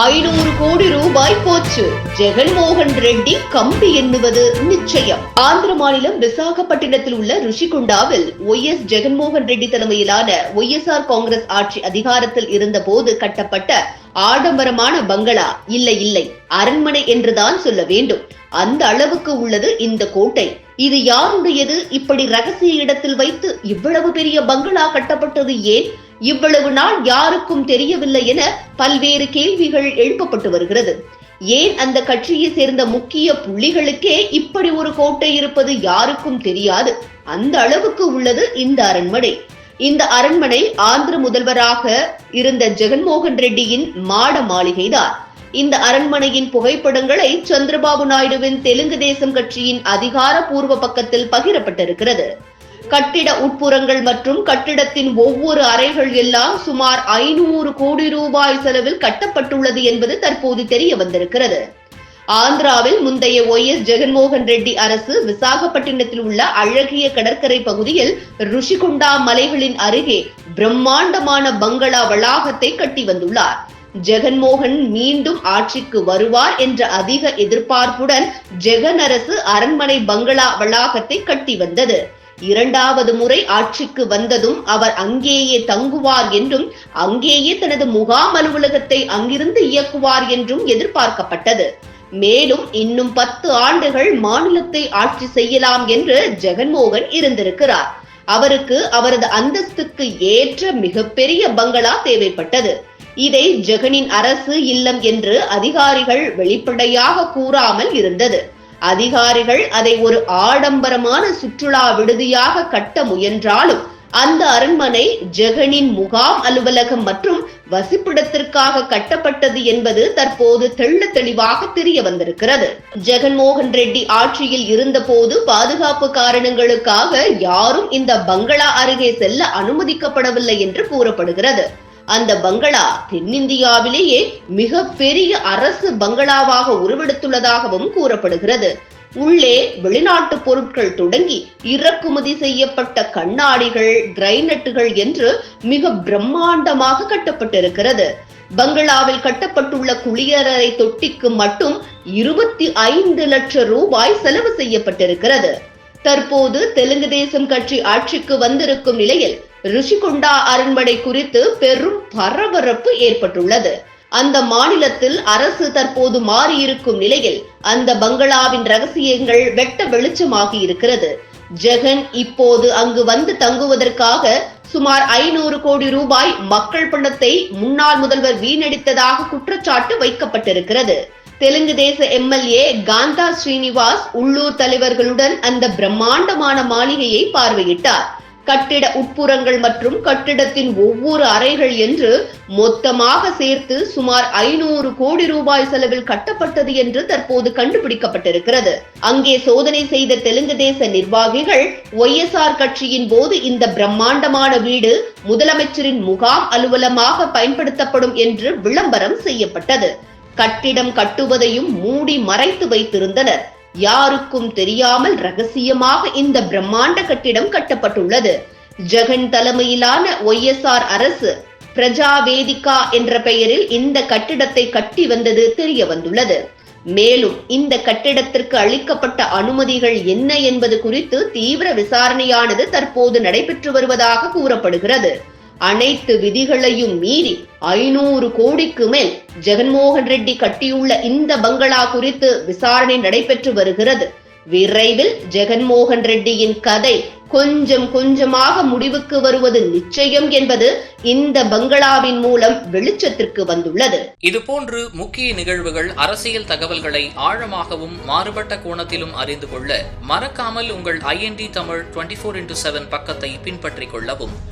ஐநூறு கோடி ரூபாய் போச்சு. ஜெகன்மோகன் ரெட்டி கம்பி எண்ணுவது நிச்சயம். ஆந்திர மாநிலம் விசாகப்பட்டினத்தில் உள்ள ருஷிகுண்டாவில் ஒய் எஸ் ஜெகன்மோகன் ரெட்டி தலைமையிலான ஒ எஸ் ஆர் காங்கிரஸ் ஆட்சி அதிகாரத்தில் இருந்தபோது கட்டப்பட்ட ஆடம்பரமான பங்களா. இல்லை இல்லை அரண்மனை என்றுதான் சொல்ல வேண்டும். அந்த அளவுக்கு உள்ளது இந்த கோட்டை. இது யாருடையது? இப்படி ரகசிய இடத்தில் வைத்து இவ்வளவு பெரிய பங்களா கட்டப்பட்டது ஏன்? இவ்வளவு நாள் யாருக்கும் தெரியவில்லை என பல்வேறு கேள்விகள் எழுப்பப்பட்டு வருகிறது. ஏன் அந்த கட்சியை சேர்ந்த முக்கிய புள்ளிகளுக்கே இப்படி ஒரு கோட்டை இருப்பது யாருக்கும் தெரியாது. அந்த அளவுக்கு உள்ளது இந்த அரண்மனை. இந்த அரண்மனை ஆந்திர முதல்வராக இருந்த ஜெகன்மோகன் ரெட்டியின் மாட மாளிகைதான். இந்த அரண்மனையின் புகைப்படங்களை சந்திரபாபு நாயுடுவின் தெலுங்கு தேசம் கட்சியின் அதிகாரப்பூர்வ பக்கத்தில் பகிரப்பட்டிருக்கிறது. கட்டிட உட்புறங்கள் மற்றும் கட்டிடத்தின் ஒவ்வொரு அறைகள் எல்லாம் சுமார் ஐநூறு கோடி ரூபாய் செலவில் கட்டப்பட்டுள்ளது என்பது தற்போது தெரிய வந்திருக்கிறது. ஆந்திராவில் முந்தைய ஒய் எஸ் ஜெகன்மோகன் ரெட்டி அரசு விசாகப்பட்டினத்தில் உள்ள அழகிய கடற்கரை பகுதியில் ருஷிகுண்டா மலைகளின் அருகே பிரம்மாண்டமான பங்களா வளாகத்தை கட்டி வந்துள்ளார். ஜெகன்மோகன் மீண்டும் ஆட்சிக்கு வருவார் என்ற அதிக எதிர்பார்ப்புடன் ஜெகன் அரசு அரண்மனை பங்களா வளாகத்தை கட்டி வந்தது. இரண்டாவது முறை ஆட்சிக்கு வந்ததும் அவர் அங்கேயே தங்குவார் என்றும் அங்கேயே தனது முகாம் அலுவலகத்தை அங்கிருந்து இயக்குவார் என்றும் எதிர்பார்க்கப்பட்டது. மேலும் இன்னும் பத்து ஆண்டுகள் மாநிலத்தை ஆட்சி செய்யலாம் என்று ஜெகன்மோகன் இருந்திருக்கிறார். அவருக்கு அவரது அந்தஸ்துக்கு ஏற்ற மிகப்பெரிய பங்களா தேவைப்பட்டது. இதை ஜெகனின் அரசு இல்லம் என்று அதிகாரிகள் வெளிப்படையாக கூறாமல் இருந்தது. அதிகாரிகள் அதை ஒரு ஆடம்பரமான சுற்றுலா விடுதியாக கட்ட முயன்றாலும் அந்த அரண்மனை ஜெகனின் முகாம் அலுவலகம் மற்றும் வசிப்பிடத்திற்காக கட்டப்பட்டது என்பது தற்போது தெள்ள தெளிவாக தெரிய வந்திருக்கிறது. ஜெகன்மோகன் ரெட்டி ஆட்சியில் இருந்தபோது பாதுகாப்பு காரணங்களுக்காக யாரும் இந்த பங்களா அருகே செல்ல அனுமதிக்கப்படவில்லை என்று கூறப்படுகிறது. அந்த பங்களா தென்னிந்தியாவிலேயே மிக பெரிய அரசு பங்களாவாக உருவெடுத்துள்ளதாகவும் கூறப்படுகிறது. உள்ளே வெளிநாட்டு பொருட்கள் தொடங்கி இறக்குமதி செய்யப்பட்ட கண்ணாடிகள் கிரைனட்டுகள் என்று மிக பிரம்மாண்டமாக கட்டப்பட்டிருக்கிறது. பங்களாவில் கட்டப்பட்டுள்ள குளியலறை தொட்டிக்கு மட்டும் இருபத்தி ஐந்து லட்சம் ரூபாய் செலவு செய்யப்பட்டிருக்கிறது. தற்போது தெலுங்கு தேசம் கட்சி ஆட்சிக்கு வந்திருக்கும் நிலையில் ரிஷிகொண்டா அரண்மனை குறித்து பெரும் பரபரப்பு ஏற்பட்டுள்ளது. அந்த மாநிலத்தில் அரசு தற்போது மாறியிருக்கும் நிலையில் அந்த பங்களாவின் ரகசியங்கள் வெட்ட வெளிச்சமாகி இருக்கிறது. ஜெகன் இப்போது அங்கு வந்து தங்குவதற்காக சுமார் ஐநூறு கோடி ரூபாய் மக்கள் பணத்தை முன்னாள் முதல்வர் வீணடித்ததாக குற்றச்சாட்டு வைக்கப்பட்டிருக்கிறது. தெலுங்கு தேச எம்எல்ஏ காந்தா ஸ்ரீனிவாஸ் உள்ளூர் தலைவர்களுடன் அந்த பிரம்மாண்டமான மாளிகையை பார்வையிட்டார். கட்டிட உட்புறங்கள் மற்றும் கட்டிடத்தின் ஒவ்வொரு அறைகள் என்று மொத்தமாக சேர்த்து சுமார் ஐநூறு கோடி ரூபாய் செலவில் கட்டப்பட்டது என்று தற்போது கண்டுபிடிக்கப்பட்டிருக்கிறது. அங்கே சோதனை செய்த தெலுங்கு தேச நிர்வாகிகள் ஒய்எஸ்ஆர் கட்சியின் போது இந்த பிரம்மாண்டமான வீடு முதலமைச்சரின் முகாம் அலுவலமாக பயன்படுத்தப்படும் என்று விளம்பரம் செய்யப்பட்டது. கட்டிடம் கட்டுவதையும் மூடி மறைத்து வைத்திருந்தனர். யாருக்கும் தெரியாமல் ரகசியமாக இந்த பிரம்மாண்ட கட்டிடம் கட்டப்பட்டுள்ளது. ஜெகன் தலைமையிலான ஒய்எஸ்ஆர் அரசு பிரஜா வேதிகா என்ற பெயரில் இந்த கட்டிடத்தை கட்டி வந்தது தெரிய வந்துள்ளது. மேலும் இந்த கட்டிடத்திற்கு அளிக்கப்பட்ட அனுமதிகள் என்ன என்பது குறித்து தீவிர விசாரணையானது தற்போது நடைபெற்று வருவதாக கூறப்படுகிறது. அனைத்து விதிகளையும் மீறி ஐநூறு கோடிக்கு மேல் ஜெகன்மோகன் ரெட்டி கட்டியுள்ள இந்த பங்களா குறித்து விசாரணை நடைபெற்று வருகிறது. விரைவில் ஜெகன்மோகன் ரெட்டியின் கதை கொஞ்சம் கொஞ்சமாக முடிவுக்கு வருவது நிச்சயம் என்பது இந்த பங்களாவின் மூலம் வெளிச்சத்திற்கு வந்துள்ளது. இதுபோன்று முக்கிய நிகழ்வுகள் அரசியல் தகவல்களை ஆழமாகவும் மாறுபட்ட கோணத்திலும் அறிந்து கொள்ள மறக்காமல் உங்கள் INT Tamil twenty four into seven பக்கத்தை பின்பற்றிக் கொள்ளவும்.